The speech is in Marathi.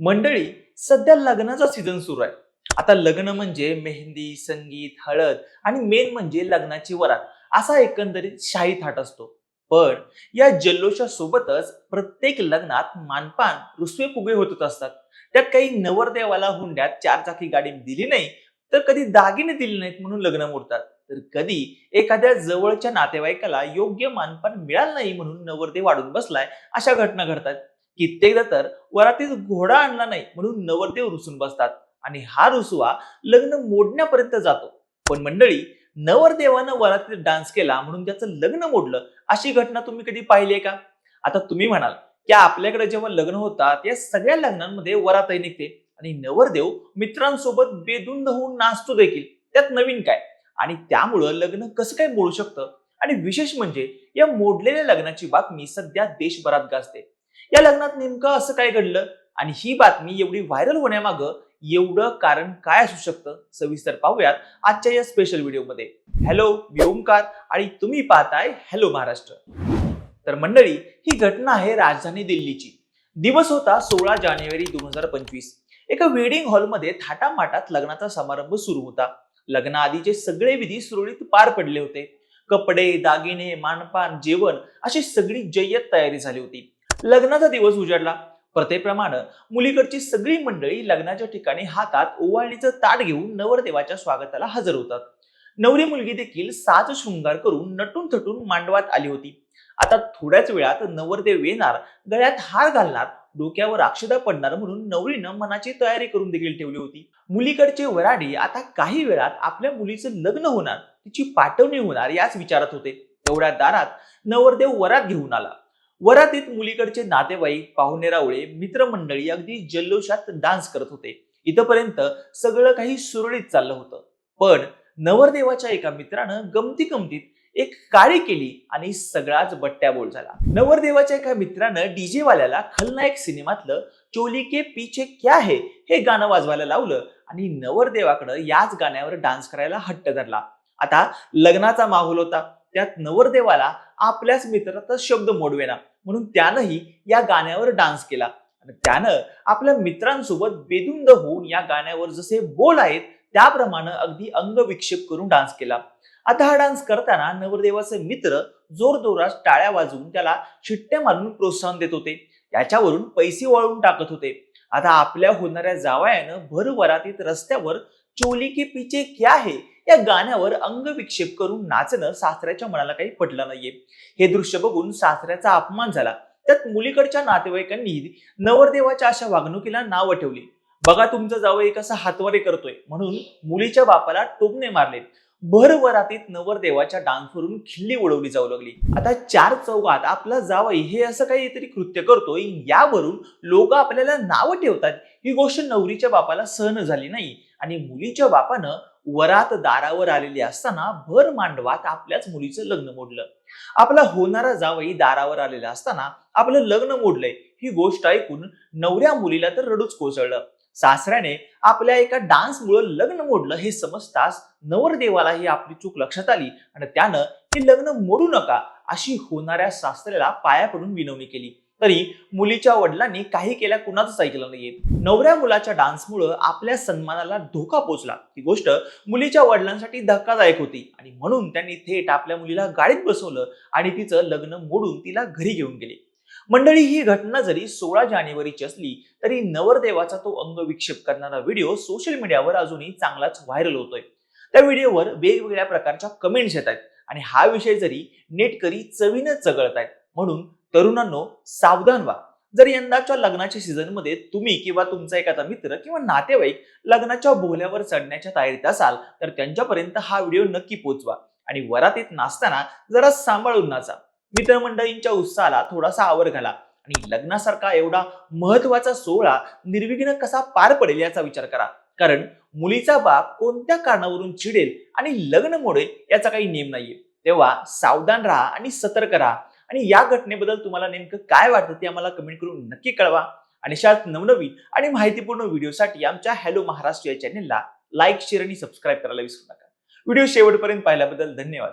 मंडळी सध्या लग्नाचा सीझन सुरू आहे. आता लग्न म्हणजे मेहंदी संगीत हळद आणि मेन म्हणजे लग्नाची वरात असा एकंदरीत शाही थाट असतो. पण या जल्लोषा सोबतच प्रत्येक लग्नात मानपान रुसवे फुगे होतच असतात. त्यात काही नवरदेवाला हुंड्यात चार चाकी गाडी दिली नाही तर कधी दागिने दिले नाहीत म्हणून लग्न मोडतात. तर कधी एखाद्या जवळच्या नातेवाईकाला योग्य मानपान मिळालं नाही म्हणून नवरदेव वाढून बसलाय अशा घटना घडतात. कित्येकदा तर वरातीत घोडा आणला नाही म्हणून नवरदेव रुसून बसतात. आणि हा रुसवा लग्न मोडण्यापर्यंत जातो. पण मंडळी नवरदेवानं वरातीत डान्स केला म्हणून त्याचं लग्न मोडलं अशी घटना तुम्ही कधी पाहिली आहे का? आता तुम्ही म्हणाल की आपल्याकडे जेव्हा लग्न होतात या सगळ्या लग्नांमध्ये वरातही निघते आणि नवरदेव मित्रांसोबत बेदुंद होऊन नाचतो देखील. त्यात नवीन काय? आणि त्यामुळं लग्न कसं काय मोडू शकतं? आणि विशेष म्हणजे या मोडलेल्या लग्नाची बातमी सध्या देशभरात गाजते. या लग्नात नेमकं असं काय घडलं? आणि ही बातमी एवढी व्हायरल होण्यामागं एवढं कारण काय असू शकतं? सविस्तर पाहूयात आजच्या या स्पेशल व्हिडिओमध्ये हॅलो मी ओमकार आणि तुम्ही पाहताय हॅलो महाराष्ट्र. तर मंडळी ही घटना आहे राजधानी दिल्लीची. दिवस होता सोळा जानेवारी दोन हजार पंचवीस. एका वेडिंग हॉलमध्ये थाटामाटात लग्नाचा समारंभ सुरू होता. लग्नाआधीचे सगळे विधी सुरळीत पार पडले होते. कपडे दागिने मानपान जेवण अशी सगळी जय्यत तयारी झाली होती. लग्नाचा दिवस उजाडला. प्रथेप्रमाणे मुलीकडची सगळी मंडळी लग्नाच्या ठिकाणी हातात ओवाळणीचं ताट घेऊन नवरदेवाच्या स्वागताला हजर होतात. नवरी मुलगी देखील साज शृंगार करून नटून थटून मांडवात आली होती. आता थोड्याच वेळात नवरदेव येणार गळ्यात हार घालणार डोक्यावर अक्षदा पडणार म्हणून नवरीनं मनाची तयारी करून देखील ठेवली होती. मुलीकडचे वराडी आता काही वेळात आपल्या मुलीचं लग्न होणार तिची पाठवणी होणार याच विचारात होते. तेवढ्या दारात नवरदेव वरात घेऊन आला. वरातीत मुलीकडचे नातेवाईक पाहुणेरावळे मित्रमंडळी अगदी जल्लोषात डान्स करत होते. इथपर्यंत सगळं काही सुरळीत चाललं होतं. पण नवरदेवाच्या एका मित्रानं गमती गमतीत एक काळी केली आणि सगळाच बट्ट्याबोल झाला. नवरदेवाच्या एका मित्रानं डीजे वाल्याला खलनायक सिनेमातलं चोली के पीछे क्या है हे गाणं वाजवायला लावलं आणि नवरदेवाकडं याच गाण्यावर डान्स करायला हट्ट धरला. आता लग्नाचा माहोल होता. त्यात नवरदेवाला आपल्याच मित्राचा शब्द मोडवेना. म्हणून त्यानंही या गाण्यावर डान्स केला. आणि त्यानं आपल्या मित्रांसोबत बेदुंद होऊन या गाण्यावर जसे बोल आहेत त्याप्रमाणे अगदी अंगविक्षेप करून डान्स केला. आता हा डान्स करताना नवरदेवाचे मित्र जोरजोरात टाळ्या वाजवून त्याला शिट्ट्या मारून प्रोत्साहन देत होते. याच्यावरून पैसे वळून टाकत होते. आता आपल्या होणाऱ्या जावयानं भरभरातीत रस्त्यावर चोली के पीछे क्या है? या गाण्यावर अंगविक्षेप करून नाचणं सासऱ्याच्या मनाला काही पटलं नाहीये. हे दृश्य बघून सासऱ्याचा अपमान झाला. त्यात मुलीकडच्या नातेवाईकांनी नवरदेवाच्या अशा वागणुकीला नाव ठेवली. बघा तुमचं जावई कसा हातवारे करतोय. म्हणून मुलीच्या बापाला टोमणे मारले. भर वरातीत नवरदेवाच्या डान्सवरून खिल्ली उडवली जाऊ लागली. आता चार चौघात आपला जावई हे असं काहीतरी कृत्य करतोय यावरून लोक आपल्याला नावं ठेवतात. ही गोष्ट नवरीच्या बापाला सहन झाली नाही. आणि मुलीच्या बापानं वरात दारावर आलेली असताना भर मांडवात आपल्याच मुलीचं लग्न मोडलं. आपला होणारा जावई दारावर आलेला असताना आपलं लग्न मोडलंय. ही गोष्ट ऐकून नवऱ्या मुलीला तर रडूच कोसळलं. सासऱ्याने आपल्या एका डान्समुळे लग्न मोडलं हे समजताच नवरदेवाला ही आपली चूक लक्षात आली आणि त्यानं हे लग्न मोडू नका अशी होणाऱ्या सासऱ्याला पाया पडून विनवणी केली. तरी मुलीच्या वडिलांनी काही केल्या कुणाचंच ऐकलं नाहीये. नवऱ्या मुलाच्या डान्समुळं आपल्या सन्मानाला धोका पोचला. ही गोष्ट मुलीच्या वडिलांसाठी धक्कादायक होती. आणि म्हणून त्यांनी थेट आपल्या मुलीला गाडीत बसवलं आणि तिचं लग्न मोडून तिला घरी घेऊन गेले. मंडळी ही घटना जरी सोळा जानेवारीची असली तरी नवरदेवाचा तो अंगविक्षेप करणारा व्हिडिओ सोशल मीडियावर अजूनही चांगलाच व्हायरल होतोय. त्या व्हिडिओवर वेगवेगळ्या प्रकारच्या कमेंट्स येत आहेत. आणि हा विषय जरी नेटकरी चवीनं चगळत आहेत म्हणून तरुणांनो सावधान व्हा. जर यंदाच्या लग्नाच्या सीझनमध्ये तुम्ही किंवा तुमचा एखादा मित्र किंवा नातेवाईक लग्नाच्या बोहल्यावर चढण्याच्या तयारीत असाल तर त्यांच्यापर्यंत हा व्हिडिओ नक्की पोहोचवा आणि वरातीत नाचताना जरा सांभाळून नाचा. मित्रमंडळींच्या उत्साहाला थोडासा आवर घाला. आणि लग्नासारखा एवढा महत्त्वाचा सोहळा निर्विघ्न कसा पार पडेल याचा विचार करा. कारण मुलीचा बाप कोणत्या कारणावरून चिडेल आणि लग्न मोडेल याचा काही नेम नाहीये. तेव्हा सावधान राहा आणि सतर्क राहा. आणि या घटनेबद्दल तुम्हाला नेमकं काय वाटतं ते आम्हाला कमेंट करून नक्की कळवा. आणि अशाच नवनवीन आणि माहितीपूर्ण व्हिडिओसाठी आमच्या हॅलो महाराष्ट्र या चॅनेलला लाईक शेअर आणि सबस्क्राईब करायला विसरू नका. व्हिडिओ शेवटपर्यंत पाहिल्याबद्दल धन्यवाद.